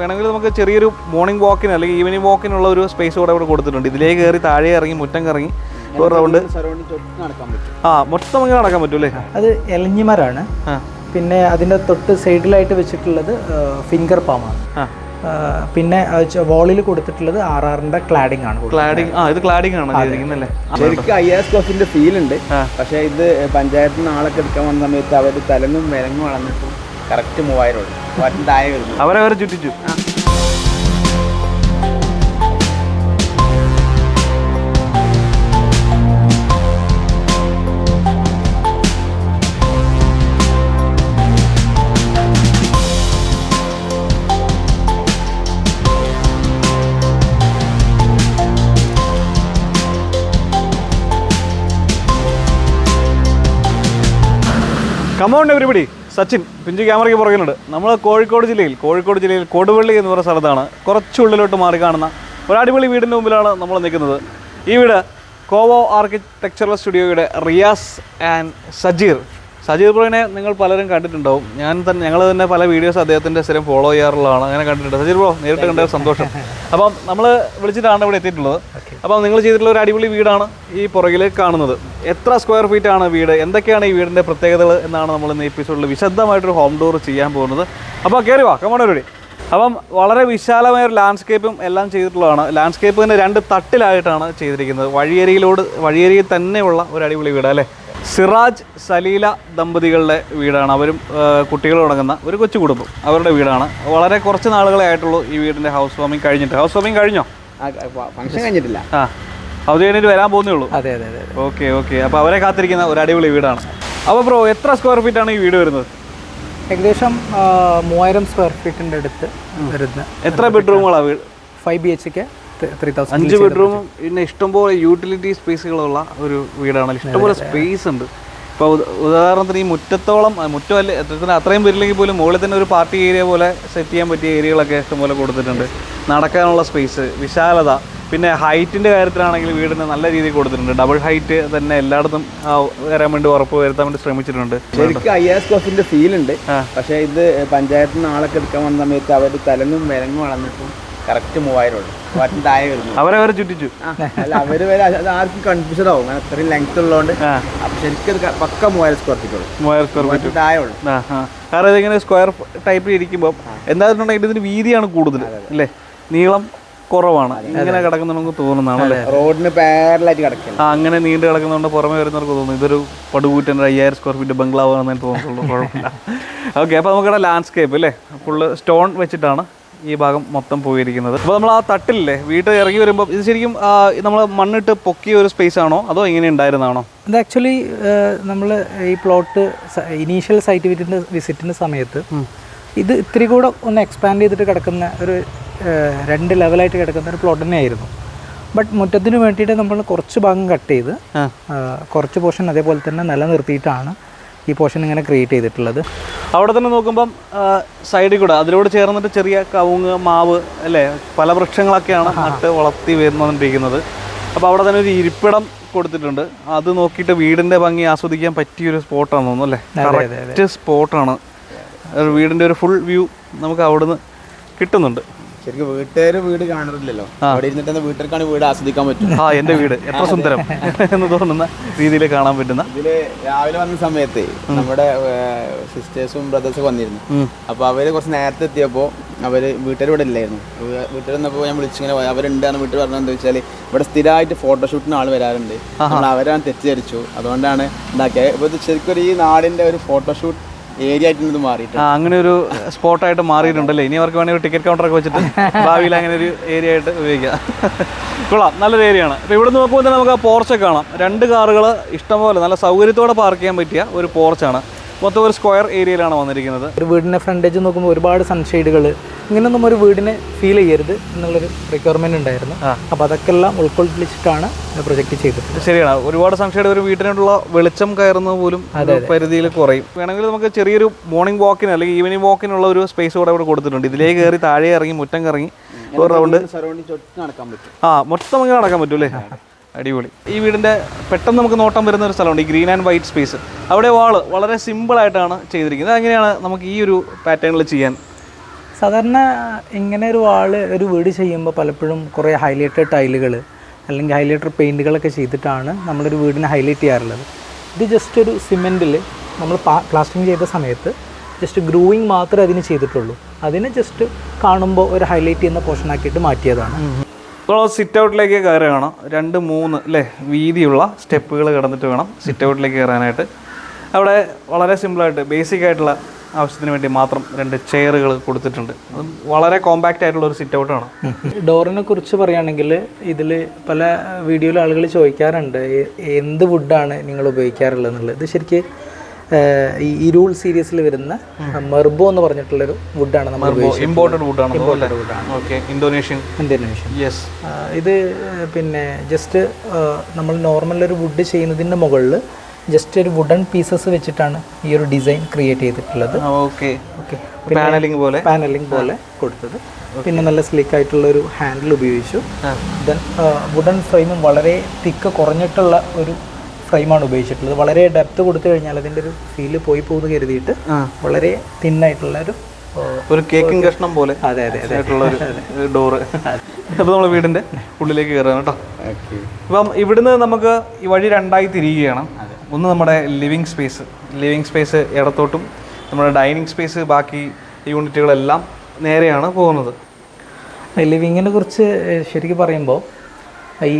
വേണമെങ്കിൽ നമുക്ക് ചെറിയൊരു മോർണിംഗ് വാക്കിന് അല്ലെങ്കിൽ ഈവനിങ് വാക്കിനുള്ള ഒരു സ്പേസ് കൂടെ ഇവിടെ കൊടുത്തിട്ടുണ്ട്. ഇതിലേക്ക് കയറി താഴെ ഇറങ്ങി മുറ്റം കറങ്ങി ഒരു റൗണ്ട് ആ മൊത്തം അങ്ങനെ നടക്കാൻ പറ്റൂലേ അത് എലഞ്ഞിമരാണ്. പിന്നെ അതിന്റെ തൊട്ട് സൈഡിലായിട്ട് വെച്ചിട്ടുള്ളത് ഫിംഗർ പാമാണ് പിന്നെ വോളിൽ കൊടുത്തിട്ടുള്ളത് ആർ ആറിന്റെ ക്ലാഡിംഗ് ആണ് ക്ലാഡിംഗ് ക്ലാഡിങ് ആ ഇത് ക്ലാഡിംഗ് ആണ് ശരിക്കും ഐ എസ് കോഫിന്റെ ഫീൽ ഉണ്ട്. പക്ഷേ ഇത് പഞ്ചായത്തിൽ നിന്ന് ആളൊക്കെ എടുക്കാൻ വന്ന സമയത്ത് അവർ തലങ്ങും വിലങ്ങും വളർന്നിട്ടും കറക്റ്റ് മൂവായിരം ഉണ്ട് മൂവായിരത്തി വേറെ ചുറ്റിച്ചു. കമൗണ്ട് എവരിബഡി സച്ചിൻ പിഞ്ചു ക്യാമറയ്ക്ക് പുറകിലുണ്ട്. നമ്മൾ കോഴിക്കോട് ജില്ലയിൽ കോഴിക്കോട് ജില്ലയിൽ കൊടുവള്ളി എന്ന് പറയുന്ന സ്ഥലത്താണ് കുറച്ചുള്ളിലോട്ട് മാറി കാണുന്ന ഒരു വീടിന്റെ മുമ്പിലാണ് നമ്മൾ നിൽക്കുന്നത്. ഈ വീട് കോവോ ആർക്കിടെക്ചറൽ സ്റ്റുഡിയോയുടെ റിയാസ് ആൻഡ് സജീർ സജീർ ബ്രോയിനെ നിങ്ങൾ പലരും കണ്ടിട്ടുണ്ടാവും. ഞാൻ തന്നെ ഞങ്ങൾ തന്നെ പല വീഡിയോസ് അദ്ദേഹത്തിന്റെ സ്ഥിരം ഫോളോ ചെയ്യാറുള്ളതാണ്. അങ്ങനെ കണ്ടിട്ടുണ്ട്. സജീവ് ബ്രോ നേരിട്ട് കണ്ട സന്തോഷം. അപ്പം നമ്മൾ വിളിച്ചിട്ടാണ് ഇവിടെ എത്തിയിട്ടുള്ളത്. അപ്പം നിങ്ങൾ ചെയ്തിട്ടുള്ള ഒരു അടിപൊളി വീടാണ് ഈ പുറകിൽ കാണുന്നത്. എത്ര സ്ക്വയർ ഫീറ്റ് ആണ് വീട്? എന്തൊക്കെയാണ് ഈ വീടിന്റെ പ്രത്യേകതകൾ എന്നാണ് നമ്മൾ ഇന്ന് എപ്പിസോഡിൽ വിശദമായിട്ടൊരു ഹോം ടൂർ ചെയ്യാൻ പോകുന്നത്. അപ്പോൾ കയറി വാ കമോണൊരു അപ്പം വളരെ വിശാലമായ ഒരു ലാൻഡ്സ്കേപ്പും എല്ലാം ചെയ്തിട്ടുള്ളതാണ്. ലാൻഡ്സ്കേപ്പ് തന്നെ രണ്ട് തട്ടിലായിട്ടാണ് ചെയ്തിരിക്കുന്നത്. വഴിയരിയിലോട് വഴിയരിയിൽ തന്നെയുള്ള ഒരു അടിപൊളി വീട് അല്ലേ? സിറാജ് സലീല ദമ്പതികളുടെ വീടാണ്. അവരും കുട്ടികൾ കുട്ടികളും അടങ്ങുന്ന ഒരു കൊച്ചു കുടുംബം. അവരുടെ വീടാണ്. വളരെ കുറച്ച് നാളുകളെ ആയിട്ടുള്ളൂ ഈ വീടിന്റെ ഹൗസ് വാമിംഗ് കഴിഞ്ഞിട്ട് ഹൗസ് വാമിംഗ് കഴിഞ്ഞോ ഫംഗ്ഷൻ കഴിഞ്ഞിട്ടില്ല. ആ. കഴിഞ്ഞിട്ട് വരാൻ പോകുന്നേ ഉള്ളൂ. അതെ അതെ അതെ ഓക്കെ ഓക്കെ. അപ്പോൾ അവരെ കാത്തിരിക്കുന്ന ഒരു അടിപൊളി വീടാണ്. അപ്പോൾ ബ്രോ എത്ര സ്ക്വയർ ഫീറ്റ് ആണ് ഈ വീട് വരുന്നത്? ഏകദേശം മൂവായിരം സ്ക്വയർ ഫീറ്റിന്റെ അടുത്ത് വരുന്ന എത്ര ബെഡ്റൂമുകളാണ് വീട് ഫൈവ് ബി എച്ച് കെ അഞ്ച് ബെഡ്റൂമും പിന്നെ ഇഷ്ടംപോലെ യൂട്ടിലിറ്റി സ്പേസുകളുള്ള ഒരു വീടാണ്. ഇഷ്ടംപോലെ സ്പേസ് ഉണ്ട്. ഇപ്പോൾ ഉദാഹരണത്തിന് ഈ മുറ്റത്തോളം മുറ്റം മുറ്റമല്ല അത്രത്തിന് അത്രയും വരില്ലെങ്കിൽ പോലും മുകളിൽ തന്നെ ഒരു പാർട്ടി ഏരിയ പോലെ സെറ്റ് ചെയ്യാൻ പറ്റിയ ഏരിയകളൊക്കെ ഇഷ്ടംപോലെ കൊടുത്തിട്ടുണ്ട്. നടക്കാനുള്ള സ്പേസ് വിശാലത പിന്നെ ഹൈറ്റിന്റെ കാര്യത്തിലാണെങ്കിൽ വീടിന് നല്ല രീതിയിൽ കൊടുത്തിട്ടുണ്ട്. ഡബിൾ ഹൈറ്റ് തന്നെ എല്ലായിടത്തും ആ, വരാൻ വേണ്ടി ഉറപ്പ് വരുത്താൻ വേണ്ടി ശ്രമിച്ചിട്ടുണ്ട്. ശരിക്കും ഐ എസ് കോഫിന്റെ ഫീൽ ഉണ്ട്. പക്ഷേ ഇത് പഞ്ചായത്തിൽ നിന്ന് ആളൊക്കെ എടുക്കാൻ വന്ന സമയത്ത് അവർ തലങ്ങും വിലങ്ങും വളർന്നിട്ടും കറക്റ്റ് മൂവായിരം അവരെ മൂവായിരത്തി താഴെ വരുന്നു അവരവരെ ചുറ്റിച്ചു. അല്ല അവർ വരെ അത് ആർക്കും കൺഫ്യൂഷൻ ആവും. അത്രയും ലെങ്ത് ഉള്ളതുകൊണ്ട് അപ്പൊ ശരിക്കും അത് പക്ക മൂവായിരം സ്ക്വയർ ഫീറ്റ് ഉള്ളൂ. മൂവായിരം സ്ക്വയർ ഫീറ്റ് ആയുള്ളൂ താഴെ ഉള്ളൂ. കാരണം ഇതിങ്ങനെ സ്ക്വയർ ടൈപ്പിൽ ഇരിക്കുമ്പോൾ എന്താണെന്നുണ്ടെങ്കിൽ ഇതിന് വീതിയാണ് കൂടുതൽ അല്ലേ? നീളം കുറവാണ്. ഇങ്ങനെ കിടക്കുന്ന തോന്നുന്നതാണ് റോഡിന് പാരലായിട്ട് കിടക്കില്ല ആ അങ്ങനെ നീണ്ടു കിടക്കുന്നതുകൊണ്ട് പുറമെ വരുന്നവർക്ക് തോന്നുന്നു. ഇതൊരു പടുകൂറ്റൻ അയ്യായിരം സ്ക്വയർ ഫീറ്റ് ബംഗ്ലാവ് ആണെന്ന് തോന്നുന്നുള്ളൂ. കുഴപ്പമില്ല. ഓക്കെ അപ്പോൾ നമുക്കിവിടെ ലാൻഡ്സ്കേപ്പ് അല്ലേ? ഫുള്ള് സ്റ്റോൺ വെച്ചിട്ടാണ്. ഈ ഭാഗം മൊത്തം പോയിരിക്കുന്നത്. അപ്പോൾ നമ്മൾ ആ തട്ടില്ലേ വീട്ടിൽ ഇറങ്ങി വരുമ്പോൾ ഇത് ശരിക്കും നമ്മൾ മണ്ണിട്ട് പൊക്കിയ ഒരു സ്പേസ് ആണോ? അതോ ഇങ്ങനെ ഉണ്ടായിരുന്നാണോ ഇത് ആക്ച്വലി നമ്മൾ ഈ പ്ലോട്ട് ഇനീഷ്യൽ സൈറ്റ് വിസിറ്റിന്റെ വിസിറ്റിന്റെ സമയത്ത് ഇത് ഇത്തിരി കൂടെ ഒന്ന് എക്സ്പാൻഡ് ചെയ്തിട്ട് കിടക്കുന്ന ഒരു രണ്ട് ലെവലായിട്ട് കിടക്കുന്ന ഒരു പ്ലോട്ട് തന്നെയായിരുന്നു. ബട്ട് മുറ്റത്തിന് വേണ്ടിയിട്ട് നമ്മൾ കുറച്ച് ഭാഗം കട്ട് ചെയ്ത് കുറച്ച് പോർഷൻ അതേപോലെ തന്നെ നിലനിർത്തിയിട്ടാണ് ഈ പോർഷൻ ഇങ്ങനെ ക്രിയേറ്റ് ചെയ്തിട്ടുള്ളത്. അവിടെ തന്നെ നോക്കുമ്പം സൈഡിൽ കൂടെ അതിലൂടെ ചേർന്നിട്ട് ചെറിയ കവുങ്ങ് മാവ് അല്ലേ? പല വൃക്ഷങ്ങളൊക്കെയാണ് നട്ട് വളർത്തി വരുന്നോണ്ടിരിക്കുന്നത്. അപ്പോൾ അവിടെ തന്നെ ഒരു ഇരിപ്പിടം കൊടുത്തിട്ടുണ്ട്. അത് നോക്കിയിട്ട് വീടിന്റെ ഭംഗി ആസ്വദിക്കാൻ പറ്റിയ ഒരു സ്പോട്ടാണ് തോന്നുന്നു അല്ലേ? കറക്റ്റ് സ്പോട്ടാണ്. വീടിന്റെ ഒരു ഫുൾ വ്യൂ നമുക്ക് അവിടുന്ന് കിട്ടുന്നുണ്ട്. ശരിക്കും വീട്ടുകാര് വീട് കാണാറില്ലല്ലോ. അവിടെ ഇരുന്നിട്ട് തന്നെ വീട്ടുകാർക്കാണ് വീട് ആസ്വദിക്കാൻ പറ്റും. ആ എന്റെ വീട്. എത്ര സുന്ദരം എന്ന് തോന്നുന്ന രീതിയിൽ കാണാൻ പറ്റുന്ന. ഇതിൽ രാവിലെ വന്ന സമയത്ത് നമ്മുടെ സിസ്റ്റേഴ്സും ബ്രദേഴ്സും വന്നിരുന്നു. അപ്പൊ അവർ കുറച്ച് നേരത്തെ എത്തിയപ്പോ അവർ വീട്ടുകാർ ഇവിടെ ഇല്ലായിരുന്നു. വീട്ടിൽ വന്നപ്പോ ഞാൻ വിളിച്ചിങ്ങനെ പോയി. അവരുണ്ടാന്ന് വീട്ടിൽ പറഞ്ഞത് എന്താ വെച്ചാൽ ഇവിടെ സ്ഥിരമായിട്ട് ഫോട്ടോഷൂട്ടിന് ആൾ വരാറുണ്ട്. അവരാണ് തെറ്റിദ്ധരിച്ചു. അതുകൊണ്ടാണ് ഉണ്ടാക്കിയത് ഇപ്പൊ ശരിക്കും ഒരു ഈ നാടിന്റെ ഒരു ഫോട്ടോഷൂട്ട് ഏരിയ ആ അങ്ങനെ ഒരു സ്പോട്ടായിട്ട് മാറിയിട്ടുണ്ടല്ലേ? ഇനി അവർക്ക് വേണമെങ്കിൽ ടിക്കറ്റ് കൗണ്ടറൊക്കെ വെച്ചിട്ട് ഭാവിയിൽ അങ്ങനെ ഒരു ഏരിയ ആയിട്ട് ഉപയോഗിക്കാം. കൊള്ളാം നല്ലൊരു ഏരിയയാണ് ആണ്. അപ്പോൾ ഇവിടെ നോക്കുമ്പോൾ തന്നെ നമുക്ക് ആ പോർച്ചൊക്കെ കാണാം. രണ്ട് കാറുകൾ ഇഷ്ടംപോലെ നല്ല സൗകര്യത്തോടെ പാർക്ക് ചെയ്യാൻ പറ്റിയ ഒരു പോർച്ചാണ് മൊത്തം ഒരു സ്ക്വയർ ഏരിയയിലാണ് വന്നിരിക്കുന്നത്. ഒരു വീടിന്റെ ഫ്രണ്ടേജ് നോക്കുമ്പോൾ ഒരുപാട് സൺഷെയ്ഡുകൾ ഇങ്ങനെയൊന്നും ഒരു വീടിനെ ഫീൽ ചെയ്യരുത് എന്നുള്ളൊരു റിക്വയർമെന്റ് ഉണ്ടായിരുന്നു. അപ്പോൾ അതൊക്കെ എല്ലാം ഉൾക്കൊള്ളിച്ചിട്ടാണ് പ്രൊജക്റ്റ് ചെയ്തത്. ശരിയാണ്. ഒരുപാട് സൺഷെയ്ഡ് ഒരു വീട്ടിനുള്ള വെളിച്ചം കയറുന്നത് പോലും പരിധിയിൽ കുറയും. വേണമെങ്കിൽ നമുക്ക് ചെറിയൊരു മോർണിംഗ് വാക്കിന് അല്ലെങ്കിൽ ഈവനിങ് വാക്കിനുള്ള ഒരു സ്പേസ് കൂടെ ഇവിടെ കൊടുത്തിട്ടുണ്ട്. ഇതിലേക്ക് കയറി താഴെ ഇറങ്ങി മുറ്റം കറങ്ങി ഒരു റൗണ്ട് സറൗണ്ടിങ് ചുറ്റി നടക്കാൻ പറ്റും. ആ മൊത്തം അങ്ങനെ നടക്കാൻ പറ്റും അല്ലേ അടിപൊളി. ഈ വീടിന്റെ പെട്ടെന്ന് നമുക്ക് നോട്ടം വരുന്ന ഒരു സ്ഥലമുണ്ട് ഈ ഗ്രീൻ ആൻഡ് വൈറ്റ് സ്പേസ്. അവിടെ വാൾ വളരെ സിമ്പിൾ ആയിട്ടാണ് ചെയ്തിരിക്കുന്നത്. അങ്ങനെയാണ് നമുക്ക് ഈ ഒരു പാറ്റേണിൽ ചെയ്യാൻ? സാധാരണ ഇങ്ങനെ ഒരു വാൾ ഒരു വീട് ചെയ്യുമ്പോൾ പലപ്പോഴും കുറേ ഹൈലൈറ്റഡ് ടൈലുകൾ അല്ലെങ്കിൽ ഹൈലൈറ്റർ പെയിന്റുകളൊക്കെ ചെയ്തിട്ടാണ് നമ്മളൊരു വീടിനെ ഹൈലൈറ്റ് ചെയ്യാറുള്ളത്. ഇത് ജസ്റ്റ് ഒരു സിമെന്റിൽ നമ്മൾ പ്ലാസ്റ്റിങ് ചെയ്ത സമയത്ത് ജസ്റ്റ് ഗ്രൂയിങ് മാത്രമേ അതിന് ചെയ്തിട്ടുള്ളൂ. അതിനെ ജസ്റ്റ് കാണുമ്പോൾ ഒരു ഹൈലൈറ്റ് ചെയ്യുന്ന പോർഷനാക്കിയിട്ട് മാറ്റിയതാണ്. ഇപ്പോൾ സിറ്റ് ഔട്ടിലേക്ക് കയറുകയാണ് രണ്ട് മൂന്ന് അല്ലേ വീതിയുള്ള സ്റ്റെപ്പുകൾ കടന്നിട്ട് വേണം സിറ്റ് ഔട്ടിലേക്ക് കയറാനായിട്ട്. അവിടെ വളരെ സിമ്പിളായിട്ട് ബേസിക് ആയിട്ടുള്ള ആവശ്യത്തിന് വേണ്ടി മാത്രം രണ്ട് ചെയറുകൾ കൊടുത്തിട്ടുണ്ട്. അത് വളരെ കോമ്പാക്റ്റ് ആയിട്ടുള്ള ഒരു സിറ്റ് ഔട്ടാണ് ഡോറിനെ കുറിച്ച് പറയുകയാണെങ്കിൽ ഇതിൽ പല വീഡിയോയിൽ ആളുകൾ ചോദിക്കാറുണ്ട് എന്ത് വുഡാണ് നിങ്ങൾ ഉപയോഗിക്കാറുള്ളത്? എന്നുള്ളത്. ഇത് ശരിക്ക് ഈ ഇരുൾ സീരീസിൽ വരുന്ന മെർബോ എന്ന് പറഞ്ഞിട്ടുള്ളൊരു വുഡാണ് നമ്മൾ ഇമ്പോർട്ടഡ് വുഡാണ് ഓക്കെ ഇന്തോനേഷ്യൻ ഇന്തോനേഷ്യൻ യെസ് ഇത് പിന്നെ ജസ്റ്റ് നമ്മൾ നോർമൽ ഒരു വുഡ് ചെയ്യുന്നതിന്റെ മുകളിൽ ജസ്റ്റ് ഒരു വുഡൻ പീസസ് വെച്ചിട്ടാണ് ഈ ഒരു ഡിസൈൻ ക്രിയേറ്റ് ചെയ്തിട്ടുള്ളത്. ഓക്കെ ഓക്കെ പാനലിംഗ് പോലെ. പാനലിംഗ് പോലെ കൊടുത്തത്. പിന്നെ നല്ല സ്ലിക്ക് ആയിട്ടുള്ള ഒരു ഹാൻഡിൽ ഉപയോഗിച്ചു. ദെൻ വുഡൻ ഫ്രെയിമും വളരെ തിക്ക് കുറഞ്ഞിട്ടുള്ള ഒരു ഫ്രെയിമാണ് ഉപയോഗിച്ചിട്ടുള്ളത്. വളരെ ഡെപ്ത് കൊടുത്തു കഴിഞ്ഞാൽ അതിന്റെ ഒരു ഫീൽ പോയി പോകുന്നു കരുതിയിട്ട്. വളരെ തിന്നായിട്ടുള്ള ഒരു ഒരു കേക്കിംഗ് കഷ്ണം പോലെ അതെ അതെ ഒരു ഡോറ് അപ്പോൾ നമ്മൾ വീടിന്റെ ഉള്ളിലേക്ക് കയറുകയാണ് കേട്ടോ. അപ്പം ഇവിടുന്ന് നമുക്ക് ഈ വഴി രണ്ടായി തിരിയുകയാണ്. ഒന്ന് നമ്മുടെ ലിവിങ് സ്പേസ് ലിവിങ് സ്പേസ് ഇടത്തോട്ടും നമ്മുടെ ഡൈനിങ് സ്പേസ് ബാക്കി യൂണിറ്റുകളെല്ലാം നേരെയാണ് പോകുന്നത്. ലിവിങ്ങിനെ കുറിച്ച് ശരിക്കും പറയുമ്പോൾ ഈ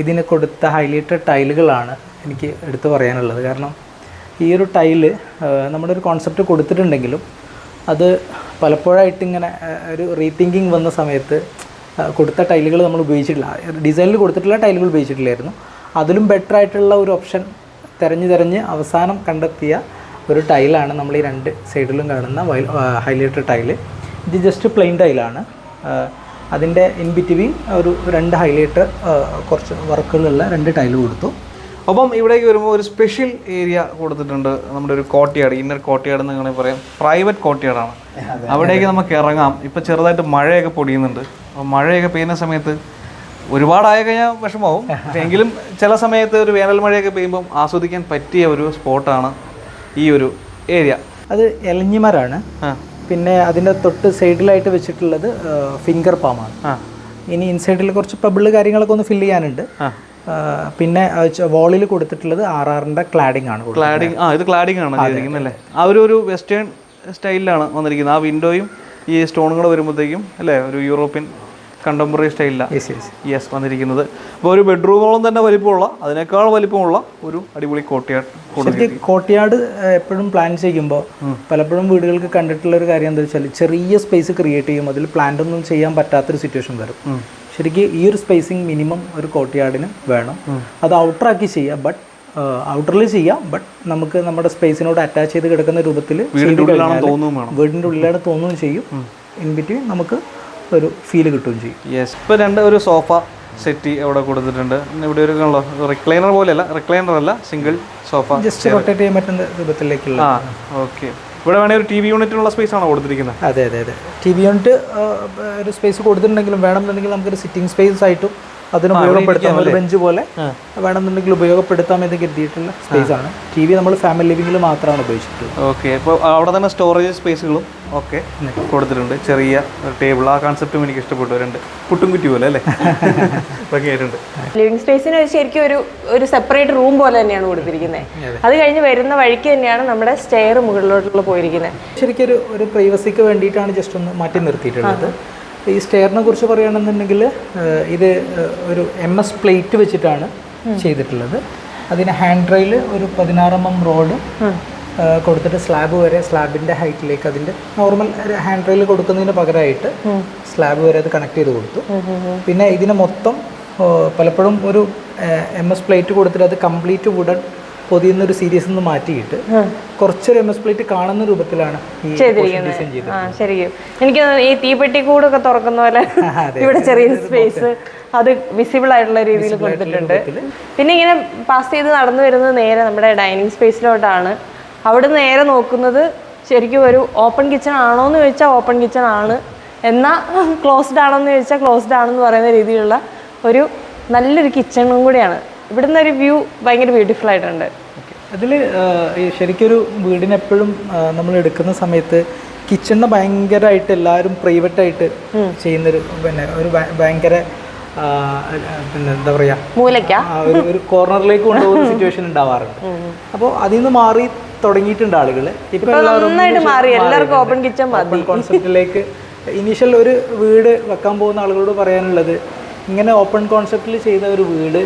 ഇതിന് കൊടുത്ത ഹൈലൈറ്റഡ് ടൈലുകളാണ് എനിക്ക് എടുത്തു പറയാനുള്ളത്. കാരണം ഈ ഒരു ടൈൽ നമ്മുടെ ഒരു കോൺസെപ്റ്റ് കൊടുത്തിട്ടുണ്ടെങ്കിലും അത് പലപ്പോഴായിട്ട് ഇങ്ങനെ ഒരു റീതിങ്കിങ് വന്ന സമയത്ത് കൊടുത്ത ടൈലുകൾ നമ്മൾ ഉപയോഗിച്ചിട്ടില്ല. ഡിസൈനിൽ കൊടുത്തിട്ടുള്ള ടൈലുകൾ ഉപയോഗിച്ചിട്ടില്ലായിരുന്നു. അതിലും ബെറ്റർ ആയിട്ടുള്ള ഒരു ഓപ്ഷൻ തിരഞ്ഞ് തിരഞ്ഞ് അവസാനം കണ്ടെത്തിയ ഒരു ടൈലാണ് നമ്മൾ ഈ രണ്ട് സൈഡിലും കാണുന്ന ഹൈലൈറ്റഡ് ടൈൽ. ഇത് ജസ്റ്റ് പ്ലെയിൻ ടൈലാണ്. അതിന്റെ ഇൻ ബിറ്റ്വീൻ ഒരു രണ്ട് ഹൈലൈറ്റർ കുറച്ച് വർക്കുകളുള്ള രണ്ട് ടൈൽ കൊടുത്തു. അപ്പം ഇവിടേക്ക് വരുമ്പോൾ ഒരു സ്പെഷ്യൽ ഏരിയ കൊടുത്തിട്ടുണ്ട്. നമ്മുടെ ഒരു കോട്ടയാട് ഇന്നർ കോട്ടയാട് എന്ന് വേണമെങ്കിൽ പറയാം. പ്രൈവറ്റ് കോട്ടയാടാണ്. അവിടേക്ക് നമുക്ക് ഇറങ്ങാം. ഇപ്പം ചെറുതായിട്ട് മഴയൊക്കെ പൊടിയുന്നുണ്ട്. അപ്പം മഴയൊക്കെ പെയ്യുന്ന സമയത്ത് ഒരുപാടായ കഴിഞ്ഞാൽ വിഷമാവും എങ്കിലും ചില സമയത്ത് ഒരു വേനൽ മഴയൊക്കെ പെയ്യുമ്പം ആസ്വദിക്കാൻ പറ്റിയ ഒരു സ്പോട്ടാണ് ഈ ഒരു ഏരിയ അത് എലഞ്ഞിമരാണ്. പിന്നെ അതിന്റെ തൊട്ട് സൈഡിലായിട്ട് വെച്ചിട്ടുള്ളത് ഫിംഗർ പാമാണ്. ഇനി ഇൻസൈഡിൽ കുറച്ച് പബിൾ കാര്യങ്ങളൊക്കെ ഒന്ന് ഫില്ല് ചെയ്യാനുണ്ട്. പിന്നെ വോളിൽ കൊടുത്തിട്ടുള്ളത് ആർ ആറിന്റെ ക്ലാഡിംഗ് ആണ് ക്ലാഡിംഗ് ആ ഇത് ക്ലാഡിംഗ് ആണ് അല്ലേ? ആ ഒരു ഒരു വെസ്റ്റേൺ സ്റ്റൈലിലാണ് വന്നിരിക്കുന്നത്. ആ വിൻഡോയും ഈ സ്റ്റോണുകൾ വരുമ്പോഴത്തേക്കും അല്ലേ? ഒരു യൂറോപ്യൻ കണ്ടംപററി സ്റ്റൈലിലാണ്. യെസ് വന്നിരിക്കുന്നത്. അപ്പോൾ ഒരു ബെഡ്റൂമോളം തന്നെ വലിപ്പമുള്ള അതിനേക്കാൾ വലിപ്പമുള്ള ഒരു അടിപൊളി കോട്ടയാട് കോട്ടയാട് എപ്പോഴും പ്ലാൻ ചെയ്യുമ്പോൾ പലപ്പോഴും വീടുകൾക്ക് കണ്ടിട്ടുള്ള ഒരു കാര്യം എന്താ വെച്ചാൽ ചെറിയ സ്പേസ് ക്രിയേറ്റ് ചെയ്യും അതിൽ പ്ലാന്റ് ഒന്നും ചെയ്യാൻ പറ്റാത്തൊരു സിറ്റുവേഷൻ വരും. ശരിക്കും ഈ ഒരു സ്പേസിങ് മിനിമം ഒരു കോട്ടയാടിന് വേണം. അത് ഔട്ടറാക്കി ചെയ്യാം ബട്ട് ഔട്ടറിൽ ചെയ്യാം ബട്ട് നമുക്ക് നമ്മുടെ സ്പേസിനോട് അറ്റാച്ച് ചെയ്ത് കിടക്കുന്ന രൂപത്തിൽ വീടിന്റെ ഉള്ളിലാണ് തോന്നുകയും ചെയ്യും. ഇൻ ബിറ്റ്വീൻ നമുക്ക് ഒരു ഫീൽ കിട്ടുകയും ചെയ്യും. യെസ് ഇപ്പോൾ രണ്ട് ഒരു സോഫ സെറ്റ് അവിടെ കൊടുത്തിട്ടുണ്ട്. ഇവിടെ ഒരു റിക്ലൈനർ പോലെയല്ല. റിക്ലൈനർ അല്ല സിംഗിൾ സോഫ ജസ്റ്റ് റൊട്ടേറ്റ് ചെയ്യാൻ പറ്റുന്ന രൂപത്തിലേക്കുള്ള. ആ ഓക്കെ ഇവിടെ വേണേൽ ഒരു ടി വി യൂണിറ്റിനുള്ള സ്പേസ് ആണോ കൊടുത്തിരിക്കുന്നത്? അതെ അതെ അതെ. ടി വി യൂണിറ്റ് ഒരു സ്പേസ് കൊടുത്തിട്ടുണ്ടെങ്കിലും വേണമെന്നുണ്ടെങ്കിൽ നമുക്കൊരു സിറ്റിംഗ് സ്പേസ് ആയിട്ടും അതിന് ഉപയോഗപ്പെടുത്താം. ഒരു ബെഞ്ച് പോലെ വേണമെന്നുണ്ടെങ്കിൽ ഉപയോഗപ്പെടുത്താം എന്ന് കരുതിയിട്ടുള്ള സ്പേസ് ആണ്. ടി വി നമ്മൾ ഫാമിലി ലിവിംഗിൽ മാത്രമാണ് ഉപയോഗിച്ചിട്ടുള്ളത്. ഓക്കെ അപ്പോൾ അവിടെ തന്നെ സ്റ്റോറേജ് സ്പേസുകളും ഓക്കെ കൊടുത്തിട്ടുണ്ട്. ചെറിയ ടേബിൾ ആ കൺസെപ്റ്റും എനിക്ക് ഇഷ്ടപ്പെട്ടു രണ്ട് പുട്ടും കുറ്റി പോലെ അല്ലേ? ഒക്കെ ആയിട്ടുണ്ട് ലിവിംഗ് സ്പേസിന് ശരിക്കും ഒരു ഒരു സെപ്പറേറ്റ് റൂം പോലെ തന്നെയാണ് കൊടുത്തിരിക്കുന്നത്. അത്. കഴിഞ്ഞ് വരുന്ന വഴിക്ക് തന്നെയാണ് നമ്മുടെ സ്റ്റെയർ മുകളിലോട്ടുള്ള പോയിരിക്കുന്നത്. ശരിക്കും ഒരു ഒരു പ്രൈവസിക്ക് വേണ്ടിയിട്ടാണ് ജസ്റ്റ് ഒന്ന് മാറ്റി നിർത്തിയിട്ടുള്ളത്. ഈ സ്റ്റെയറിനെ കുറിച്ച് പറയുകയാണെന്നുണ്ടെങ്കിൽ ഇത് ഒരു എം എസ് പ്ലേറ്റ് വെച്ചിട്ടാണ് ചെയ്തിട്ടുള്ളത്. അതിന് ഹാൻഡ് റെയിൽ ഒരു പതിനാറ് എം എം റോഡ് കൊടുത്തിട്ട് സ്ലാബ് വരെ സ്ലാബിന്റെ ഹൈറ്റിലേക്ക് അതിന്റെ നോർമൽ ഹാൻഡ് റെയിൽ കൊടുക്കുന്നതിന് പകരമായിട്ട് സ്ലാബ് വരെ അത് കണക്ട് ചെയ്ത് കൊടുത്തു. പിന്നെ ഇതിന് മൊത്തം പലപ്പോഴും ഒരു എം എസ് പ്ലേറ്റ് കൊടുത്തിട്ട് അത് കംപ്ലീറ്റ് വുഡൻ പൊതിയുന്ന ഒരു സീരീസ് നിന്ന് മാറ്റിയിട്ട് കുറച്ചൊരു എം എസ് പ്ലേറ്റ് കാണുന്ന രൂപത്തിലാണ് ശരിക്കും. എനിക്ക് ഈ തീപ്പെട്ടി കൂടൊക്കെ തുറക്കുന്ന പോലെ ഇവിടെ ചെറിയ സ്പേസ് അത് വിസിബിൾ ആയിട്ടുള്ള രീതിയിൽ കൊടുത്തിട്ടുണ്ട്. പിന്നെ ഇങ്ങനെ പാസ് ചെയ്ത് നടന്നു വരുന്നത് നേരെ നമ്മുടെ ഡൈനിങ് സ്പേസിലോട്ടാണ് അവിടെ നേരെ നോക്കുന്നത് ശരിക്കും ഒരു ഓപ്പൺ കിച്ചൺ ആണോ എന്ന് ചോദിച്ചാൽ ഓപ്പൺ കിച്ചൺ ആണ്. എന്നാൽ ക്ലോസ്ഡ് ആണോ എന്ന് ചോദിച്ചാൽ ക്ലോസ്ഡ് ആണെന്ന് പറയുന്ന രീതിയിലുള്ള ഒരു നല്ലൊരു കിച്ചണും കൂടിയാണ്. ഇവിടുന്ന് ഒരു വ്യൂ ഭയങ്കര ബ്യൂട്ടിഫുൾ ആയിട്ടുണ്ട്. അതിൽ ശരിക്കൊരു വീടിനെപ്പോഴും നമ്മൾ എടുക്കുന്ന സമയത്ത് കിച്ചണിന് ഭയങ്കരമായിട്ട് എല്ലാവരും പ്രൈവറ്റ് ആയിട്ട് ചെയ്യുന്നൊരു പിന്നെ ഒരു ഭയങ്കര പിന്നെ എന്താ പറയുക ഒരു ഒരു കോർണറിലേക്ക് കൊണ്ടുപോകുന്ന സിറ്റുവേഷൻ ഉണ്ടാവാറുണ്ട്. അപ്പോൾ അതിൽ നിന്ന് മാറി തുടങ്ങിയിട്ടുണ്ട് ആളുകൾ ഇപ്പൊ എല്ലാവർക്കും ഓപ്പൺ കിച്ചൺ കോൺസെപ്റ്റിലേക്ക് ഇനീഷ്യൽ ഒരു വീട് വെക്കാൻ പോകുന്ന ആളുകളോട് പറയാനുള്ളത് ഇങ്ങനെ ഓപ്പൺ കോൺസെപ്റ്റിൽ ചെയ്ത ഒരു വീട്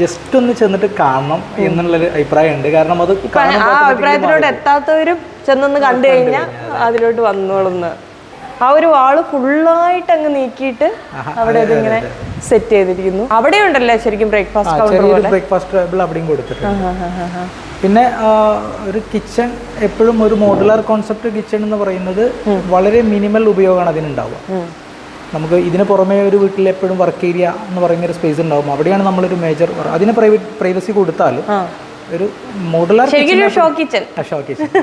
ജസ്റ്റ് ഒന്ന് ചെന്നിട്ട് കാണണം എന്നുള്ളൊരു അഭിപ്രായം ഉണ്ട് കാരണം അത് ആ അഭിപ്രായത്തിലോട്ട് എത്താത്തവരും ചെന്നൊന്ന് കണ്ടു കഴിഞ്ഞാൽ അതിലോട്ട് വന്നോളുന്ന്. ആ ഒരു വാൾ ഫുള്ളായിട്ട് അങ്ങ് നീക്കിയിട്ട് അവിടെ ഇതിങ്ങനെ സെറ്റ് ചെയ്തിരിക്കുന്നു. അവിടെ ഉണ്ടല്ലേ ശരിക്കും ബ്രേക്ക്ഫാസ്റ്റ് ബ്രേക്ക്ഫാസ്റ്റ് ടേബിൾ അവിടെയും കൊടുത്തിട്ടുണ്ട്. പിന്നെ ഒരു കിച്ചൺ എപ്പോഴും ഒരു മോഡുലാർ കോൺസെപ്റ്റ് കിച്ചൺ എന്ന് പറയുന്നത് വളരെ മിനിമൽ ഉപയോഗമാണ് അതിനുണ്ടാവുക. നമുക്ക് ഇതിന് പുറമേ ഒരു വീട്ടിൽ എപ്പോഴും വർക്ക് ഏരിയ എന്ന് പറയുന്ന ഒരു സ്പേസ് ഉണ്ടാവും. അവിടെയാണ് നമ്മളൊരു മേജർ അതിന് പ്രൈവറ്റ് പ്രൈവസി കൊടുത്താൽ ഒരു മോഡുലാർ ഷോ കിച്ചൺ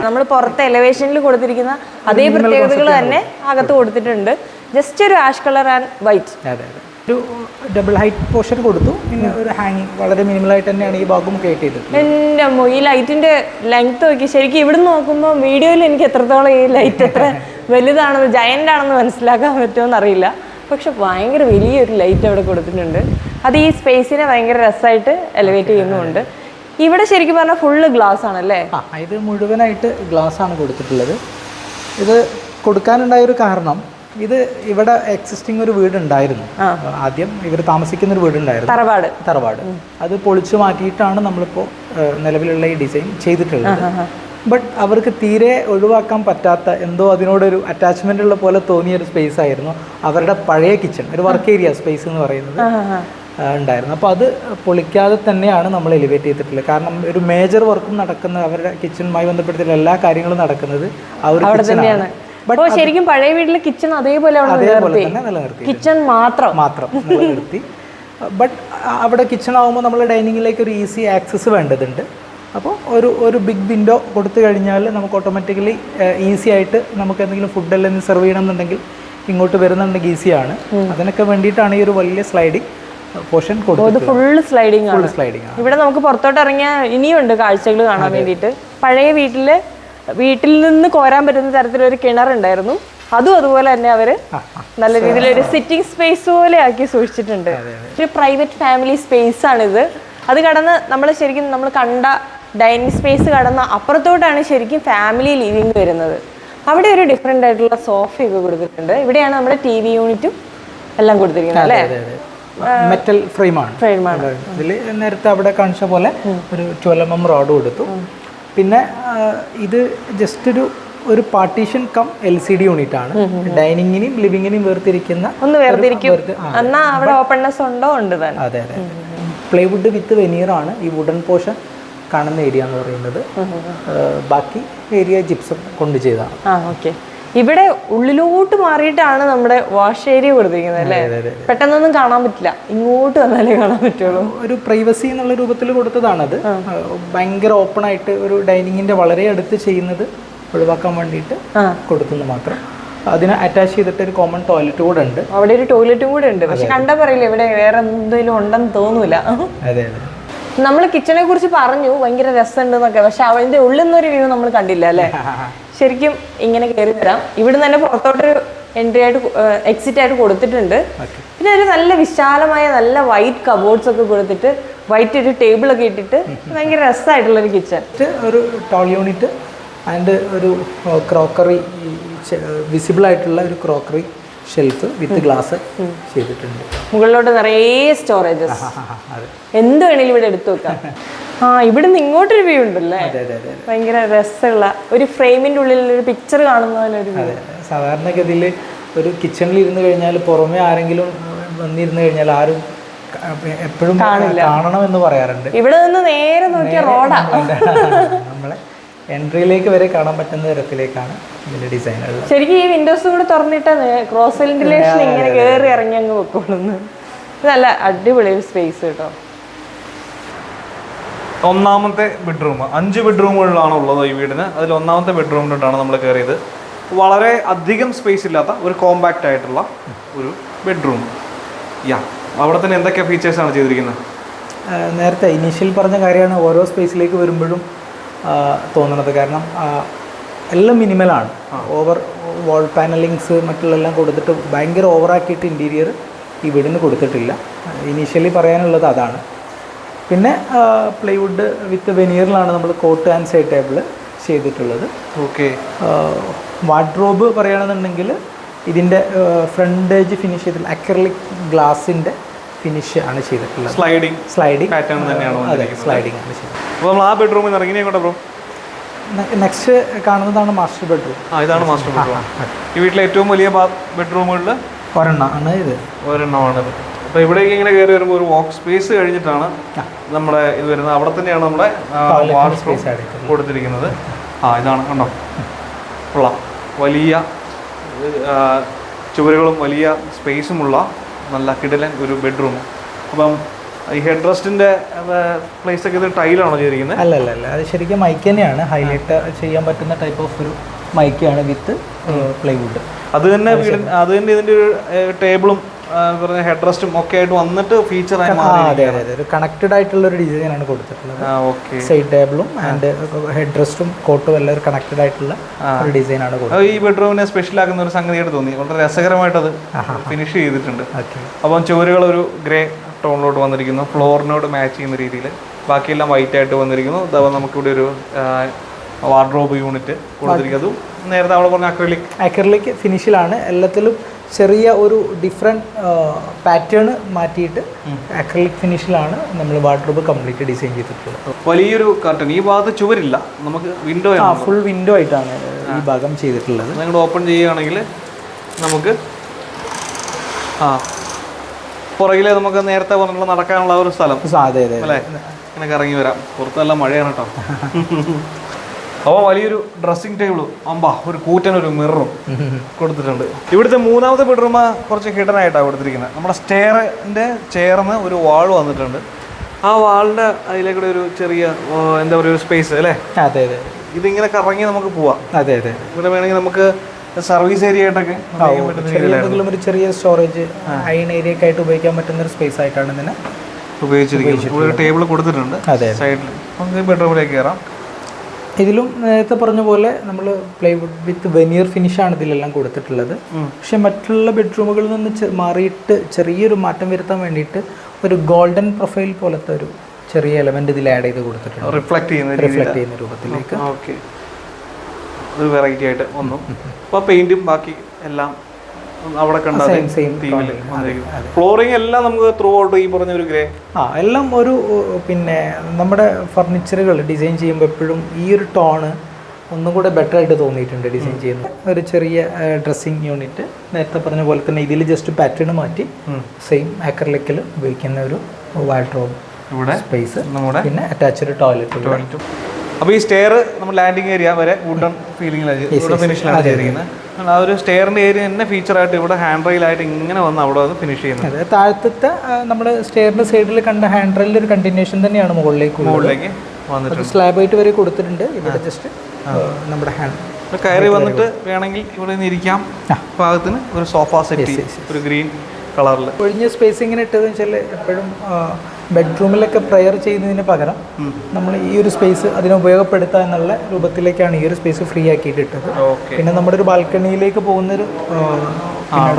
നമ്മൾ പുറത്തെ എലവേഷനിൽ കൊടുത്തിരിക്കുന്ന അതേ പ്രത്യേകതകൾ തന്നെ അകത്ത് കൊടുത്തിട്ടുണ്ട്. ജസ്റ്റ് ഒരു ആഷ് കളർ ആൻഡ് വൈറ്റ് അതെ അതെ ഒരു ഡബിൾ ഹൈറ്റ് പോർഷൻ കൊടുത്തു. പിന്നെ ഒരു ഹാങ്ങിങ് വളരെ മിനിമലായിട്ട് തന്നെയാണ് ഈ ഭാഗം ക്രിയേറ്റ് ചെയ്തത് എന്റെ ഈ ലൈറ്റിന്റെ ലെങ്ത് നോക്കി ശരിക്കും ഇവിടുന്ന് നോക്കുമ്പോൾ വീഡിയോയിൽ എനിക്ക് എത്രത്തോളം ഈ ലൈറ്റ് എത്ര വലുതാണെന്ന് ജയന്റ് ആണെന്ന് മനസ്സിലാക്കാൻ പറ്റുമെന്ന് അറിയില്ല പക്ഷെ ഭയങ്കര വലിയൊരു ലൈറ്റ് അവിടെ കൊടുത്തിട്ടുണ്ട്. അത് ഈ സ്പേസിനെ ഭയങ്കര രസമായിട്ട് എലിവേറ്റ് ചെയ്യുന്നുമുണ്ട് ഇവിടെ ശരിക്കും പറഞ്ഞാൽ ഫുള്ള് ഗ്ലാസ് ആണല്ലേ? ഇത് മുഴുവനായിട്ട് ഗ്ലാസ് ആണ് കൊടുത്തിട്ടുള്ളത്. ഇത് കൊടുക്കാനുണ്ടായ ഒരു കാരണം ഇത് ഇവിടെ എക്സിസ്റ്റിംഗ് ഒരു വീട് ഉണ്ടായിരുന്നു ആദ്യം ഇവർ താമസിക്കുന്ന ഒരു വീട് ഉണ്ടായിരുന്നു തറവാട്. തറവാട് അത് പൊളിച്ചു മാറ്റിയിട്ടാണ് നമ്മളിപ്പോൾ നിലവിലുള്ള ഈ ഡിസൈൻ ചെയ്തിട്ടുള്ളത്. ബട്ട് അവർക്ക് തീരെ ഒഴിവാക്കാൻ പറ്റാത്ത എന്തോ അതിനോടൊരു അറ്റാച്ച്മെന്റ് ഉള്ള പോലെ തോന്നിയ ഒരു സ്പേസ് ആയിരുന്നു. അവരുടെ പഴയ കിച്ചൺ ഒരു വർക്ക് ഏരിയ സ്പേസ് എന്ന് പറയുന്നത് ഉണ്ടായിരുന്നു. അപ്പോൾ അത് പൊളിക്കാതെ തന്നെയാണ് നമ്മൾ എലിവേറ്റ് ചെയ്തിട്ടുള്ളത്. കാരണം ഒരു മേജർ വർക്കും നടക്കുന്ന അവരുടെ കിച്ചണുമായി ബന്ധപ്പെട്ടിട്ടുള്ള എല്ലാ കാര്യങ്ങളും നടക്കുന്നത് ആ ഒരു കിച്ചണാണ് അപ്പോൾ ശരിക്കും പഴയ വീട്ടിലെ കിച്ചൺ അതേപോലെ അതേപോലെ തന്നെ നിലനിർത്തി. കിച്ചൺ മാത്രം. മാത്രം നിലനിർത്തി. ബട്ട് അവിടെ കിച്ചൺ ആകുമ്പോൾ നമ്മൾ ഡൈനിങ്ങിലേക്ക് ഒരു ഈസി ആക്സസ് വേണ്ടതുണ്ട്. അപ്പോൾ ഒരു ഒരു ബിഗ് വിൻഡോ കൊടുത്തു കഴിഞ്ഞാൽ നമുക്ക് ഓട്ടോമാറ്റിക്കലി ഈസി ആയിട്ട് നമുക്ക് എന്തെങ്കിലും ഫുഡ് അല്ലെങ്കിൽ സെർവ് ചെയ്യണമെന്നുണ്ടെങ്കിൽ ഇങ്ങോട്ട് വരുന്നുണ്ടെങ്കിൽ ഈസിയാണ് അതിനൊക്കെ വേണ്ടിയിട്ടാണ് ഈ ഒരു വലിയ സ്ലൈഡിങ് പോർഷൻ കൊടുക്കുന്നത് ഫുള്ള് സ്ലൈഡിങ് ഫുൾ സ്ലൈഡിങ് ആണ്. ഇവിടെ നമുക്ക് പുറത്തോട്ട് ഇറങ്ങിയ ഇനിയുണ്ട് കാഴ്ചകൾ കാണാൻ വേണ്ടിയിട്ട്. പഴയ വീട്ടിൽ വീട്ടിൽ നിന്ന് കോരാൻ പറ്റുന്ന തരത്തിലൊരു കിണറുണ്ടായിരുന്നു. അതും അതുപോലെ തന്നെ അവർ നല്ല രീതിയിൽ ഒരു സിറ്റിംഗ് സ്പേസ് പോലെ ആക്കി സൂക്ഷിച്ചിട്ടുണ്ട്. ഒരു പ്രൈവറ്റ് ഫാമിലി സ്പേസ് ആണിത്. അത് കടന്ന് നമ്മൾ ശരിക്കും നമ്മൾ കണ്ട ഡൈനിങ് സ്പേസ് കടന്ന അപ്പുറത്തോട്ടാണ് ശരിക്കും ഫാമിലി ലിവിങ് വരുന്നത്. അവിടെ ഒരു ഡിഫറെന്റ് ആയിട്ടുള്ള സോഫയൊക്കെ കൊടുത്തിട്ടുണ്ട്. ഇവിടെയാണ് നമ്മുടെ ടി വി യൂണിറ്റും എല്ലാം കൊടുത്തിരിക്കുന്നത് അല്ലേ? മെറ്റൽ ഫ്രെയിമാണ്. ഫ്രെയിമാണ് ഇതിൽ നേരത്തെ അവിടെ കാണിച്ച പോലെ ഒരു ട്വൽവ് എം റോഡ് കൊടുത്തു പിന്നെ ഇത് ജസ്റ്റ് ഒരു ഒരു partition cum L C D unit ആണ്. ഡൈനിങ്ങിനെയും ലിവിങ്ങിനെയും വേർതിരിക്കുന്ന ഒന്ന് വേർതിരിക്കും. വേർതി- അവിടെ ഓപ്പൺനെസ് ഉണ്ടോ? ഉണ്ട് അതെ അതെ പ്ലൈവുഡ് വിത്ത് വെനീർ ആണ്. ഈ വുഡൻ പോർഷൻ കാണുന്ന ഏരിയ എന്ന് പറയുന്നത് ബാക്കി ഏരിയ ജിപ്സം കൊണ്ട് ചെയ്തതാണ്. ആ ഓക്കെ ഇവിടെ ഉള്ളിലോട്ട് മാറിയിട്ടാണ് നമ്മുടെ വാഷ് ഏരിയ കൊടുത്തിരിക്കുന്നത് അല്ലേ? പെട്ടെന്നൊന്നും കാണാൻ പറ്റില്ല. ഇങ്ങോട്ട് വന്നാലേ കാണാൻ പറ്റുള്ളൂ. ഒരു പ്രൈവസി എന്നുള്ള രൂപത്തിൽ കൊടുത്തതാണത്. ഭയങ്കര ഓപ്പൺ ആയിട്ട് ഒരു ഡൈനിങ്ങിന്റെ വളരെ അടുത്ത് ചെയ്യുന്നത് ഒഴിവാക്കാൻ വേണ്ടിയിട്ട്. കൊടുത്തെന്ന് മാത്രം. അതിന് അറ്റാച്ച് ചെയ്തിട്ട് ഒരു കോമൺ ടോയ്ലറ്റ് കൂടെ ഉണ്ട്. അവിടെ ഒരു ടോയ്ലറ്റും കൂടെ ഉണ്ട്. പക്ഷെ കണ്ടാ പറയില്ല ഇവിടെ വേറെ എന്തെങ്കിലും ഉണ്ടെന്ന് തോന്നൂല. അതെ അതെ. നമ്മൾ കിച്ചണെ കുറിച്ച് പറഞ്ഞു ഭയങ്കര രസമുണ്ടെന്നൊക്കെ. പക്ഷെ അതിന്റെ ഉള്ളിൽ നിന്നൊരു വ്യൂ നമ്മൾ കണ്ടില്ല അല്ലേ? ശരിക്കും ഇങ്ങനെ കയറി വരാം. ഇവിടെ തന്നെ പുറത്തോട്ടൊരു എൻട്രി ആയിട്ട് എക്സിറ്റ് ആയിട്ട് കൊടുത്തിട്ടുണ്ട്. പിന്നെ ഒരു നല്ല വിശാലമായ നല്ല വൈറ്റ് കബോർഡ്സ് ഒക്കെ കൊടുത്തിട്ട് വൈറ്റ് ഒരു ടേബിൾ ഒക്കെ ഇട്ടിട്ട് ഭയങ്കര രസമായിട്ടുള്ള ഒരു കിച്ചൺ ഒരു ടോൾ യൂണിറ്റ് ആൻഡ് ഒരു ക്രോക്കറി വിസിബിൾ ആയിട്ടുള്ള ഒരു ക്രോക്കറി ഷെൽഫ് വിത്ത് ഗ്ലാസ് ചെയ്തിട്ടുണ്ട്. മുകളിലോട്ട് നിറയെ സ്റ്റോറേജസ് എന്ത് വേണേലും ഇവിടെ എടുത്തു വെക്കാം. ആ ഇവിടെ നിന്ന് ഇങ്ങോട്ടൊരു വ്യൂ ഉണ്ടല്ലേ? ഭയങ്കര രസമുള്ള ഒരു ഫ്രെയിമിന്റെ ഉള്ളിൽ ഒരു പിക്ചർ കാണുന്ന പോലെ ഒരു അതെ. സാധാരണഗതിയിൽ ഒരു കിച്ചണിൽ ഇരുന്ന് കഴിഞ്ഞാൽ പുറമെ ആരെങ്കിലും വന്നിരുന്നു കഴിഞ്ഞാൽ ആരും എപ്പോഴും കാണണം എന്ന് പറയാറുണ്ട്. ഇവിടെ നിന്ന് നേരെ നോക്കിയ റോഡാ നമ്മളെ എൻട്രിയിലേക്ക് വരെ കാണാൻ പറ്റുന്ന തരത്തിലേക്കാണ് ഇതിന്റെ ഡിസൈനുകൾ ശരിക്കും ഈ വിൻഡോസ് കൂടെ തുറന്നിട്ട് ക്രോസ് വെന്റിലേഷൻ ഇങ്ങനെ കയറി ഇറങ്ങി അങ്ങ് വെക്കോളുന്നു നല്ല അടിപൊളി ഒരു സ്പേസ് കേട്ടോ. ഒന്നാമത്തെ ബെഡ്റൂം അഞ്ച് ബെഡ്റൂമുകളിലാണ് ഉള്ളത് ഈ വീടിന്. അതിൽ ഒന്നാമത്തെ ബെഡ്റൂമിലോട്ടാണ് നമ്മൾ കയറിയത് വളരെ അധികം സ്പേസ് ഇല്ലാത്ത ഒരു കോമ്പാക്റ്റ് ആയിട്ടുള്ള ഒരു ബെഡ്റൂം യാ അവിടെ തന്നെ എന്തൊക്കെ ഫീച്ചേഴ്സാണ് ചെയ്തിരിക്കുന്നത്? നേരത്തെ ഇനീഷ്യൽ പറഞ്ഞ കാര്യമാണ് ഓരോ സ്പേസിലേക്ക് വരുമ്പോഴും തോന്നുന്നത്. കാരണം എല്ലാം മിനിമലാണ് ഓവർ വാൾ പാനലിങ്സ് മറ്റുള്ളതെല്ലാം കൊടുത്തിട്ട് ഭയങ്കര ഓവറാക്കിയിട്ട് ഇന്റീരിയർ ഈ വീടിന് കൊടുത്തിട്ടില്ല. ഇനീഷ്യലി പറയാനുള്ളത് അതാണ്. പിന്നെ പ്ലൈവുഡ് വിത്ത് വെനിയറിലാണ് നമ്മൾ കോട്ട് ആൻഡ് സൈഡ് ടേബിൾ ചെയ്തിട്ടുള്ളത്. ഓക്കെ വാർഡ്രോബ് പറയുകയാണെന്നുണ്ടെങ്കിൽ ഇതിന്റെ ഫ്രണ്ടേജ് ഫിനിഷ് ചെയ്തിട്ടുള്ള അക്രലിക് ഗ്ലാസിന്റെ ഫിനിഷ് ആണ് ചെയ്തിട്ടുള്ളത്. സ്ലൈഡിങ് സ്ലൈഡിങ് പാറ്റേൺ തന്നെയാണ് അതെ സ്ലൈഡിങ് ആണ് ചെയ്തത് അപ്പോൾ നമ്മൾ ആ ബെഡ്റൂമിൽ നിന്ന് ഇറങ്ങി എങ്ങോട്ടാ ബ്രോ നെക്സ്റ്റ് കാണുന്നതാണ് മാസ്റ്റർ ബെഡ്റൂം ആ ഇതാണ് മാസ്റ്റർ ബെഡ്റൂം ഈ വീട്ടിലെ ഏറ്റവും വലിയ ബെഡ്റൂമുകളിൽ ഒരെണ്ണമാണ് ഇത്. ഒരെണ്ണമാണ് അപ്പോൾ ഇവിടേക്ക് ഇങ്ങനെ കയറി വരുമ്പോൾ ഒരു വാക്ക് സ്പേസ് കഴിഞ്ഞിട്ടാണ് നമ്മുടെ ഇത് വരുന്നത്. അവിടെ തന്നെയാണ് നമ്മുടെ കൊടുത്തിരിക്കുന്നത്. ആ ഇതാണ് കണ്ടോ? കൊള്ളാം വലിയ ചുവരുകളും വലിയ സ്പേസുമുള്ള നല്ല കിടലൻ ഒരു ബെഡ്റൂം അപ്പം ഈ ഹെഡ് റെസ്റ്റിന്റെ പ്ലേസ് ഒക്കെ ഇത് ടൈലാണോ ചെയ്തിരിക്കുന്നത് അല്ല അല്ല അല്ല. അത് ശരിക്കും മൈക്ക് തന്നെയാണ്. ഹൈലൈറ്റ് ചെയ്യാൻ പറ്റുന്ന ടൈപ്പ് ഓഫ് ഒരു മൈക്കാണ് വിത്ത് പ്ലൈവുഡ് അത് തന്നെ അത് തന്നെ ഇതിന്റെ ഒരു ടേബിളും ഹെഡ് റെസ്റ്റും ഒക്കെ ആയിട്ട് വന്നിട്ട് ഫീച്ചർ ആയി അതെ അതെ ഒരു കണക്റ്റഡ് ആയിട്ടുള്ള ഒരു ഡിസൈനാണ് കൊടുത്തിട്ടുള്ളത്. സൈഡ് ടേബിളും ആൻഡ് ഹെഡ് റെസ്റ്റും കോട്ടും എല്ലാം ഒരു കണക്റ്റഡ് ആയിട്ടുള്ള ഒരു ഡിസൈനാണ് കൊടുത്തത് ഈ ബെഡ്റൂമിനെ സ്പെഷ്യൽ ആക്കുന്ന ഒരു സംഗതിയായിട്ട് തോന്നി. വളരെ രസകരമായിട്ട് അത് ഫിനിഷ് ചെയ്തിട്ടുണ്ട്. അപ്പം ചുവരുകൾ ഒരു ഗ്രേ ടോണിലോട്ട് വന്നിരിക്കുന്നു. ഫ്ലോറിനോട് മാച്ച് ചെയ്യുന്ന രീതിയിൽ ബാക്കിയെല്ലാം വൈറ്റ് ആയിട്ട് വന്നിരിക്കുന്നു. അഥവാ നമുക്കിവിടെ ഒരു വാർഡ്രോബ് യൂണിറ്റ് കൊടുത്തിരിക്കുന്നു. അതും നേരത്തെ അവിടെ പറഞ്ഞ അക്രലിക് അക്രലിക് ഫിനിഷിലാണ് എല്ലാത്തിലും ചെറിയ ഒരു ഡിഫറെന്റ് പാറ്റേൺ മാറ്റിയിട്ട് അക്രലിക് ഫിനിഷിലാണ് നമ്മൾ വാർഡ്രോബ് കംപ്ലീറ്റ് ഡിസൈൻ ചെയ്തിട്ടുള്ളത്. വലിയൊരു കർട്ടൻ ഈ ഭാഗത്ത് ചുവരില്ല. നമുക്ക് വിൻഡോ ആ ഫുൾ വിൻഡോ ആയിട്ടാണ് ഈ ഭാഗം ചെയ്തിട്ടുള്ളത്. നിങ്ങൾ ഓപ്പൺ ചെയ്യുകയാണെങ്കിൽ നമുക്ക് ആ പുറകിലെ നമുക്ക് നേരത്തെ പറഞ്ഞിട്ടുള്ള നടക്കാനുള്ള ഒരു സ്ഥലം. അതെ അതെ അല്ലേ? ഇങ്ങനെ ഇറങ്ങി വരാം. പുറത്തെല്ലാം മഴയാണ് കേട്ടോ. അപ്പോൾ വലിയൊരു ഡ്രസ്സിംഗ് ടേബിളും അമ്പാ ഒരു കൂറ്റൻ ഒരു മിററും കൊടുത്തിട്ടുണ്ട്. ഇവിടുത്തെ മൂന്നാമത്തെ ബെഡ്റൂം കുറച്ച് ഹിഡൻ ആയിട്ടാണ് കൊടുത്തിരിക്കുന്നത്. നമ്മുടെ സ്റ്റെയറിന്റെ ചേർന്ന് ഒരു വാൾ വന്നിട്ടുണ്ട്. ആ വാളിന്റെ അതിലേക്കൂടെ ഒരു ചെറിയ എന്താ പറയുക ഒരു സ്പേസ് അല്ലേ? അതെ അതെ. ഇതിങ്ങനെ കറങ്ങി നമുക്ക് പോവാം. അതെ അതെ. ഇവിടെ വേണമെങ്കിൽ നമുക്ക് സർവീസ് ഏരിയ ആയിട്ടൊക്കെ എന്തെങ്കിലും ഒരു ചെറിയ സ്റ്റോറേജ് അയൺ ഏരിയ ഒക്കെ ആയിട്ട് ഉപയോഗിക്കാൻ പറ്റുന്ന ഒരു സ്പേസ് ആയിട്ടാണ് ഇതിനെ ഉപയോഗിച്ചിരിക്കുന്നത്. ഒരു ടേബിൾ കൊടുത്തിട്ടുണ്ട്. സൈഡിൽ നമുക്ക് ബെഡ്റൂമിലേക്ക് കയറാം. ഇതിലും നേരത്തെ പറഞ്ഞ പോലെ നമ്മൾ പ്ലൈവുഡ് വിത്ത് വെനിയർ ഫിനിഷാണ് ഇതിലെല്ലാം കൊടുത്തിട്ടുള്ളത്. പക്ഷെ മറ്റുള്ള ബെഡ്റൂമുകളിൽ നിന്ന് മാറിയിട്ട് ചെറിയൊരു മാറ്റം വരുത്താൻ വേണ്ടിയിട്ട് ഒരു ഗോൾഡൻ പ്രൊഫൈൽ പോലത്തെ ഒരു ചെറിയ എലമെന്റ് ഇതിൽ ആഡ് ചെയ്ത് കൊടുത്തിട്ടുണ്ട്. റിഫ്ലക്ട് ചെയ്യുന്ന റിഫ്ലക്ട് ചെയ്യുന്ന രൂപത്തിലേക്ക്. ഓക്കെ ഒരു വെറൈറ്റി ആയിട്ട് വന്നു. അപ്പോൾ പെയിന്റും ബാക്കി എല്ലാം അവിടെ കണ്ട ഫ്ലോറിംഗ് എല്ലാം നമുക്ക് ത്രൂ ഔട്ട് ഈ പറഞ്ഞ ഒരു ഗ്രേ ആ എല്ലാം ഒരു പിന്നെ നമ്മുടെ ഫർണിച്ചറുകൾ ഡിസൈൻ ചെയ്യുമ്പോൾ എപ്പോഴും ഈ ഒരു ടോണ് ഒന്നും കൂടെ ബെറ്റർ ആയിട്ട് തോന്നിയിട്ടുണ്ട് ഡിസൈൻ ചെയ്യുന്നത് ഒരു ചെറിയ ഡ്രസ്സിങ് യൂണിറ്റ് നേരത്തെ പറഞ്ഞ പോലെ തന്നെ ഇതിൽ ജസ്റ്റ് പാറ്റേൺ മാറ്റി സെയിം ആക്രലിക്കിൽ ഉപയോഗിക്കുന്ന ഒരു വാൾഡ്രോബ് ഇവിടെ സ്പേസ് നമ്മുടെ പിന്നെ അറ്റാച്ച്ഡ് ടോയ്ലറ്റ് ടോയ്ലറ്റും അപ്പോൾ ഈ സ്റ്റെയർ നമ്മൾ ലാൻഡിങ് ഏരിയ വരെ വുഡൻ ഫീലിംഗിലാണ് ഇവിടെ ഫിനിഷിലാണ് ചെയ്തിരിക്കുന്നത്. ആ ഒരു സ്റ്റെയറിന്റെ ഏരിയ തന്നെ ഫീച്ചറായിട്ട് ഇവിടെ ഹാൻഡ് റെയിലായിട്ട് ഇങ്ങനെ വന്ന് അവിടെ വന്ന് ഫിനിഷ് ചെയ്യുന്നത്. താഴത്തെ നമ്മൾ സ്റ്റെയറിന്റെ സൈഡിൽ കണ്ട ഹാൻഡ് റെയിലിൽ ഒരു കണ്ടിന്യൂഷൻ തന്നെയാണ് മുകളിലേക്ക് മുകളിലേക്ക് വന്നിട്ട് സ്ലാബ് ആയിട്ട് വരെ കൊടുത്തിട്ടുണ്ട്. ഇവിടെ ജസ്റ്റ് നമ്മുടെ ഹാൻഡ് കയറി വന്നിട്ട് വേണമെങ്കിൽ ഇവിടെ നിന്ന് ഇരിക്കാം. പാകത്തിന് ഒരു സോഫ സെറ്റ് ഒരു ഗ്രീൻ കളറിൽ ഒഴിഞ്ഞ സ്പേസ് ഇങ്ങനെ ഇട്ടതെന്ന് വെച്ചാൽ എപ്പോഴും ബെഡ്റൂമിലൊക്കെ പ്രെയർ ചെയ്യുന്നതിന് പകരം നമ്മൾ ഈ ഒരു സ്പേസ് അതിനെ ഉപയോഗപ്പെടുത്തുക എന്നുള്ള രൂപത്തിലേക്കാണ് ഈ ഒരു സ്പേസ് ഫ്രീ ആക്കിയിട്ട് ഇട്ടത് പിന്നെ നമ്മുടെ ഒരു ബാൽക്കണിയിലേക്ക് പോകുന്നൊരു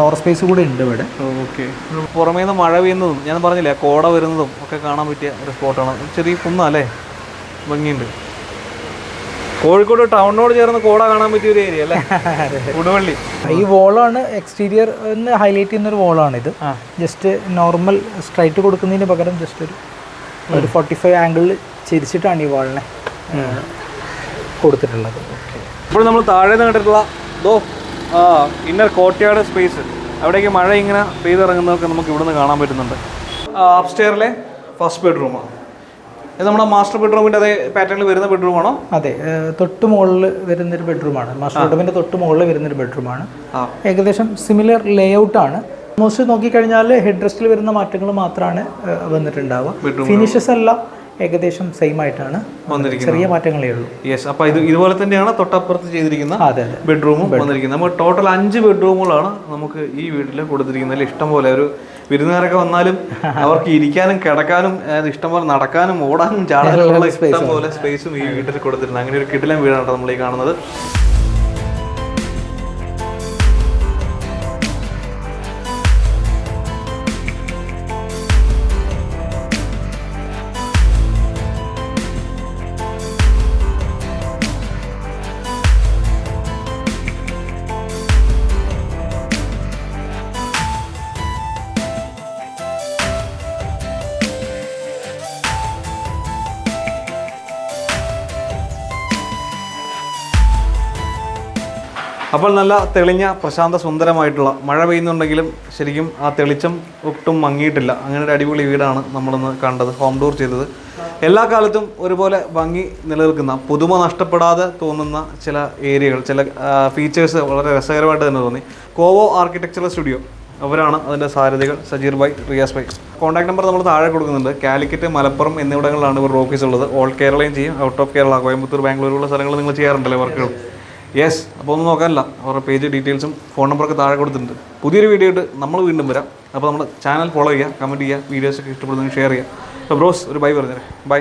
ഡോർ സ്പേസ് കൂടെ ഉണ്ട് ഇവിടെ. ഓക്കെ പുറമേ നിന്ന് മഴ പെയ്യുന്നതും ഞാൻ പറഞ്ഞില്ലേ കോട വരുന്നതും ഒക്കെ കാണാൻ പറ്റിയ ഒരു സ്പോട്ടാണ് ചെറിയ കുന്നല്ലേ ഭംഗിയുണ്ട്. കോഴിക്കോട് ടൗണിനോട് ചേർന്ന് കോട കാണാൻ പറ്റിയ ഒരു ഏരിയ അല്ലേ? ഉടുവള്ളി. ഈ വോളാണ് എക്സ്റ്റീരിയർ ഹൈലൈറ്റ് ചെയ്യുന്ന ഒരു വോളാണ് ഇത്. ജസ്റ്റ് നോർമൽ സ്ട്രൈറ്റ് കൊടുക്കുന്നതിന് പകരം ജസ്റ്റ് ഒരു ഒരു ഫോർട്ടി ഫൈവ് ആംഗിളിൽ ചിരിച്ചിട്ടാണ് ഈ വാളിനെ കൊടുത്തിട്ടുള്ളത്. ഇപ്പോൾ നമ്മൾ താഴെ നിന്ന് കണ്ടിട്ടുള്ള ദോ ഇന്നർ കോട്ടയാട് സ്പേസ് അവിടേക്ക് മഴ ഇങ്ങനെ പെയ്തിറങ്ങുന്നതൊക്കെ നമുക്ക് ഇവിടുന്ന് കാണാൻ പറ്റുന്നുണ്ട്. അപ്സ്റ്റെയറിലെ ഫസ്റ്റ് ബെഡ്റൂമാണ് ഇത് നമ്മുടെ മാസ്റ്റർ ബെഡ്റൂമിന്റെ അതേ പാറ്റേണിൽ വരുന്ന ബെഡ്റൂമാണോ അതെ തൊട്ട് മുകളിൽ വരുന്നൊരു ബെഡ്റൂമാണ് മാസ്റ്റർ ബെഡ്റൂമിന്റെ തൊട്ട് മുകളിൽ വരുന്നൊരു ബെഡ്റൂമാണ് ആണ് ഏകദേശം സിമിലർ ലേ ആണ് മോസ്റ്റ് നോക്കിക്കഴിഞ്ഞാൽ ഹെഡ് റെസ്റ്റിൽ വരുന്ന മാറ്റങ്ങൾ മാത്രമാണ് വന്നിട്ടുണ്ടാവുക. ഫിനിഷസ് എല്ലാം ഏകദേശം സെയിം ആയിട്ടാണ് ചെറിയ മാറ്റങ്ങളേ ഉള്ളൂ. യെസ് അപ്പോൾ ഇത് ഇതുപോലെ തന്നെയാണ് തൊട്ടപ്പുറത്ത് ചെയ്തിരിക്കുന്ന അതെ അതെ. ബെഡ്റൂമും വന്നിരിക്കുന്നത്. നമുക്ക് ടോട്ടൽ അഞ്ച് ബെഡ്റൂമുകളാണ് നമുക്ക് ഈ വീട്ടിൽ കൊടുത്തിരിക്കുന്നതിൽ ഇഷ്ടം പോലെ ഒരു വിരുന്നുകാരൊക്കെ വന്നാലും അവർക്ക് ഇരിക്കാനും കിടക്കാനും ഇഷ്ടംപോലെ ഇഷ്ടം പോലെ നടക്കാനും ഓടാനും ചാടാനും ഉള്ള ഇഷ്ടം പോലെ സ്പേസും ഈ വീട്ടിൽ കൊടുത്തിട്ടുണ്ട്. അങ്ങനെ ഒരു കിടിലൻ വീടാണ് നമ്മൾ ഈ കാണുന്നത്. അപ്പോൾ നല്ല തെളിഞ്ഞ പ്രശാന്ത സുന്ദരമായിട്ടുള്ള മഴ പെയ്യുന്നുണ്ടെങ്കിലും ശരിക്കും ആ തെളിച്ചം ഒട്ടും മങ്ങിയിട്ടില്ല. അങ്ങനെ ഒരു അടിപൊളി വീടാണ് നമ്മളിന്ന് കണ്ടത് ഹോം ടൂർ ചെയ്തത്. എല്ലാ കാലത്തും ഒരുപോലെ ഭംഗി നിലനിൽക്കുന്ന പുതുമ നഷ്ടപ്പെടാതെ തോന്നുന്ന ചില ഏരിയകൾ ചില ഫീച്ചേഴ്സ് വളരെ രസകരമായിട്ട് തന്നെ തോന്നി. കോവോ ആർക്കിടെക്ചറൽ സ്റ്റുഡിയോ അവരാണ് അതിന്റെ സാരഥികൾ സജീർ ഭായ് റിയാസ് ഭായ്. കോൺടാക്ട് നമ്പർ നമ്മൾ താഴെ കൊടുക്കുന്നുണ്ട്. കാലിക്കറ്റ് മലപ്പുറം എന്നിവിടങ്ങളിലാണ് ഇവരുടെ ഓഫീസ് ഉള്ളത്. ഓൾ കേരളയും ചെയ്യും. ഔട്ട് ഓഫ് കേരള കോയമ്പത്തൂർ ബാംഗ്ലൂരുള്ള സ്ഥലങ്ങൾ നിങ്ങൾ ചെയ്യാറുണ്ടല്ലേ വർക്കുകൾ യെസ് അപ്പോൾ ഒന്നും നോക്കാനില്ല. അവരുടെ പേജ് ഡീറ്റെയിൽസും ഫോൺ നമ്പറൊക്കെ താഴെ കൊടുത്തിട്ടുണ്ട്. പുതിയൊരു വീഡിയോ ആയിട്ട് നമ്മൾ വീണ്ടും വരാം. അപ്പോൾ നമ്മൾ ചാനൽ ഫോളോ ചെയ്യുക കമന്റ് ചെയ്യുക വീഡിയോസൊക്കെ ഇഷ്ടപ്പെടുന്നെങ്കിൽ ഷെയർ ചെയ്യുക. അപ്പോൾ ബ്രോസ് ഒരു ബൈ പറഞ്ഞേരെ ബൈ